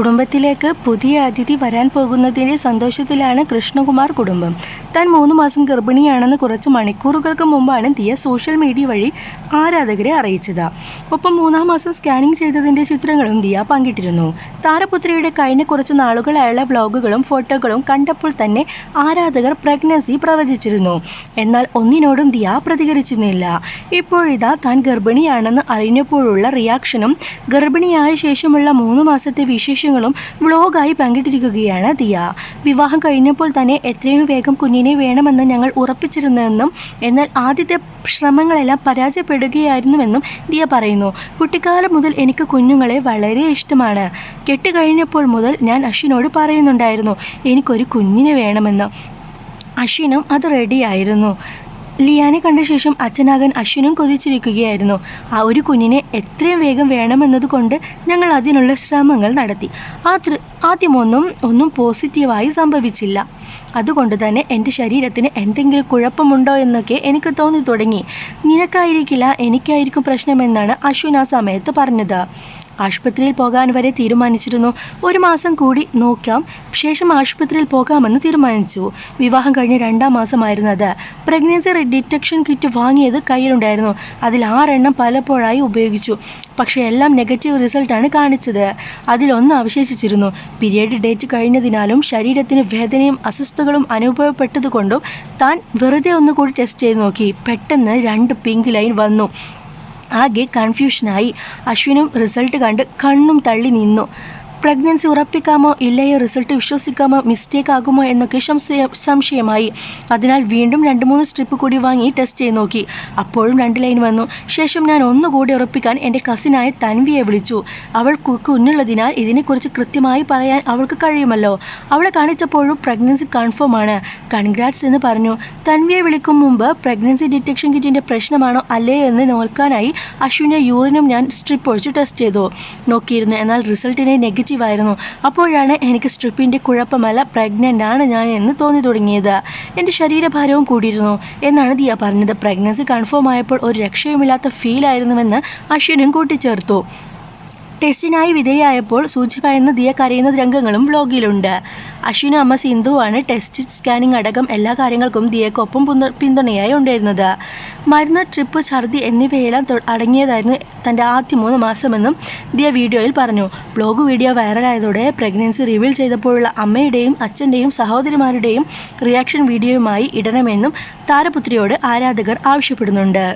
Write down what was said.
കുടുംബത്തിലേക്ക് പുതിയ അതിഥി വരാൻ പോകുന്നതിന്റെ സന്തോഷത്തിലാണ് കൃഷ്ണകുമാർ കുടുംബം. താൻ മൂന്ന് മാസം ഗർഭിണിയാണെന്ന് കുറച്ച് മണിക്കൂറുകൾക്ക് മുമ്പാണ് ദിയ സോഷ്യൽ മീഡിയ വഴി ആരാധകരെ അറിയിച്ചത്. ഒപ്പം മൂന്നാം മാസം സ്കാനിംഗ് ചെയ്തതിന്റെ ചിത്രങ്ങളും ദിയ പങ്കിട്ടിരുന്നു. താരപുത്രിയുടെ കഴിഞ്ഞ കുറച്ച് നാളുകളായുള്ള വ്ലോഗുകളും ഫോട്ടോകളും കണ്ടപ്പോൾ തന്നെ ആരാധകർ പ്രഗ്നൻസി പ്രവചിച്ചിരുന്നു. എന്നാൽ ഒന്നിനോടും ദിയ പ്രതികരിച്ചിരുന്നില്ല. ഇപ്പോഴിതാ താൻ ഗർഭിണിയാണെന്ന് അറിഞ്ഞപ്പോഴുള്ള റിയാക്ഷനും ഗർഭിണിയായ ശേഷമുള്ള മൂന്ന് മാസത്തെ വിശേഷങ്ങളും വ്ളോഗായി പങ്കിട്ടിരിക്കുകയാണ് ദിയ. വിവാഹം കഴിഞ്ഞപ്പോൾ തന്നെ എത്രയും വേഗം കുഞ്ഞിനെ വേണമെന്ന് ഞങ്ങൾ ഉറപ്പിച്ചിരുന്നുവെന്നും എന്നാൽ ആദ്യത്തെ ശ്രമങ്ങളെല്ലാം പരാജയപ്പെടുകയായിരുന്നുവെന്നും ദിയ പറയുന്നു. കുട്ടിക്കാലം മുതൽ എനിക്ക് കുഞ്ഞുങ്ങളെ വളരെ ഇഷ്ടമാണ്. കെട്ടുകഴിഞ്ഞപ്പോൾ മുതൽ ഞാൻ അശ്വിനോട് പറയുന്നുണ്ടായിരുന്നു എനിക്കൊരു കുഞ്ഞിനെ വേണമെന്ന്. അശ്വിനും അത് റെഡിയായിരുന്നു ലിയാനെ കണ്ട ശേഷം അച്ഛനാകാൻ അശ്വിനും കൊതിച്ചിരിക്കുകയായിരുന്നു. ആ ഒരു കുഞ്ഞിനെ എത്രയും വേഗം വേണമെന്നതുകൊണ്ട് ഞങ്ങൾ അതിനുള്ള ശ്രമങ്ങൾ നടത്തി. ആ ആദ്യമൊന്നും ഒന്നും പോസിറ്റീവായി സംഭവിച്ചില്ല. അതുകൊണ്ട് തന്നെ എന്റെ ശരീരത്തിന് എന്തെങ്കിലും കുഴപ്പമുണ്ടോ എന്നൊക്കെ എനിക്ക് തോന്നി തുടങ്ങി നിനക്കായിരിക്കില്ല എനിക്കായിരിക്കും പ്രശ്നമെന്നാണ് അശ്വിൻ ആ സമയത്ത് പറഞ്ഞത്. ആശുപത്രിയിൽ പോകാൻ വരെ തീരുമാനിച്ചിരുന്നു. ഒരു മാസം കൂടി നോക്കാം. ശേഷം ആശുപത്രിയിൽ പോകാമെന്ന് തീരുമാനിച്ചു. വിവാഹം കഴിഞ്ഞ് രണ്ടാം മാസമായിരുന്നു അത്. പ്രഗ്നൻസി ഡിറ്റക്ഷൻ കിറ്റ് വാങ്ങിയത് കയ്യിലുണ്ടായിരുന്നു. അതിൽ ആറെണ്ണം പലപ്പോഴായി ഉപയോഗിച്ചു. പക്ഷേ എല്ലാം നെഗറ്റീവ് റിസൾട്ടാണ് കാണിച്ചത്. അതിലൊന്ന് അവശേഷിച്ചിരുന്നു. പീരിയഡ് ഡേറ്റ് കഴിഞ്ഞതിനാലും ശരീരത്തിന് വേദനയും അസ്വസ്ഥകളും അനുഭവപ്പെട്ടതുകൊണ്ടും താൻ വെറുതെ ഒന്നുകൂടി ടെസ്റ്റ് ചെയ്ത് നോക്കി. പെട്ടെന്ന് രണ്ട് പിങ്ക് ലൈൻ വന്നു. ആകെ കൺഫ്യൂഷനായി അശ്വിനും റിസൾട്ട് കണ്ട് കണ്ണും തള്ളി നിന്നു. പ്രഗ്നൻസി ഉറപ്പിക്കാമോ ഇല്ലയോ റിസൾട്ട് വിശ്വസിക്കാമോ മിസ്റ്റേക്ക് ആകുമോ എന്നൊക്കെ സംശയമായി. അതിനാൽ വീണ്ടും രണ്ട് മൂന്ന് സ്ട്രിപ്പ് കൂടി വാങ്ങി ടെസ്റ്റ് ചെയ്ത് നോക്കി. അപ്പോഴും രണ്ട് ലൈൻ വന്നു. ശേഷം ഞാൻ ഒന്നുകൂടി ഉറപ്പിക്കാൻ എന്റെ കസിനായ തൻവിയെ വിളിച്ചു. അവൾ കുഞ്ഞുള്ളതിനാൽ ഇതിനെക്കുറിച്ച് കൃത്യമായി പറയാൻ അവൾക്ക് കഴിയുമല്ലോ. അവളെ കാണിച്ചപ്പോഴും പ്രഗ്നൻസി കൺഫേം ആണ്. കൺഗ്രാറ്റ്സ് എന്ന് പറഞ്ഞു. തൻവിയെ വിളിക്കും മുമ്പ് പ്രഗ്നൻസി ഡിറ്റക്ഷൻ കിറ്റിന്റെ പ്രശ്നമാണോ അല്ലയോ എന്ന് നോക്കാനായി അശ്വിന്റെ യൂറിനും ഞാൻ സ്ട്രിപ്പ് ഒഴിച്ച് ടെസ്റ്റ് ചെയ്തു. നോക്കിയിരുന്നു. എന്നാൽ റിസൾട്ടിനെ നെഗറ്റീവ് ആയിരുന്നു. അപ്പോഴാണ് എനിക്ക് സ്ട്രിപ്പിന്റെ കുഴപ്പമല്ല പ്രഗ്നന്റ് ആണ് ഞാൻ എന്ന് തോന്നി തുടങ്ങിയത്. എന്റെ ശരീരഭാരവും കൂടിയിരുന്നു. എന്നാണ് ദിയ പറഞ്ഞത്. പ്രഗ്നൻസി കൺഫേം ആയപ്പോൾ ഒരു രക്ഷയുമില്ലാത്ത ഫീലായിരുന്നുവെന്ന് അശ്വിനും കൂട്ടിച്ചേർത്തു. ടെസ്റ്റിനായി വിധേയായപ്പോൾ സൂചി പയന്ന് ദിയ കരയുന്ന രംഗങ്ങളും വ്ലോഗിലുണ്ട് അശ്വിന് അമ്മ സിന്ധുവാണ് ടെസ്റ്റ് സ്കാനിംഗ് അടക്കം എല്ലാ കാര്യങ്ങൾക്കും ദിയക്കൊപ്പം പിന്തുണയായി ഉണ്ടായിരുന്നത്. മരുന്ന് ട്രിപ്പ് ഛർദി എന്നിവയെല്ലാം അടങ്ങിയതായിരുന്നു തന്റെ ആദ്യ മൂന്ന് മാസമെന്നും ദിയ വീഡിയോയിൽ പറഞ്ഞു. ബ്ലോഗ് വീഡിയോ വൈറലായതോടെ പ്രഗ്നൻസി റിവീൽ ചെയ്തപ്പോഴുള്ള അമ്മയുടെയും അച്ഛന്റെയും സഹോദരിമാരുടെയും റിയാക്ഷൻ വീഡിയോയുമായി ഇടണമെന്നും താരപുത്രിയോട് ആരാധകർ ആവശ്യപ്പെടുന്നുണ്ട്.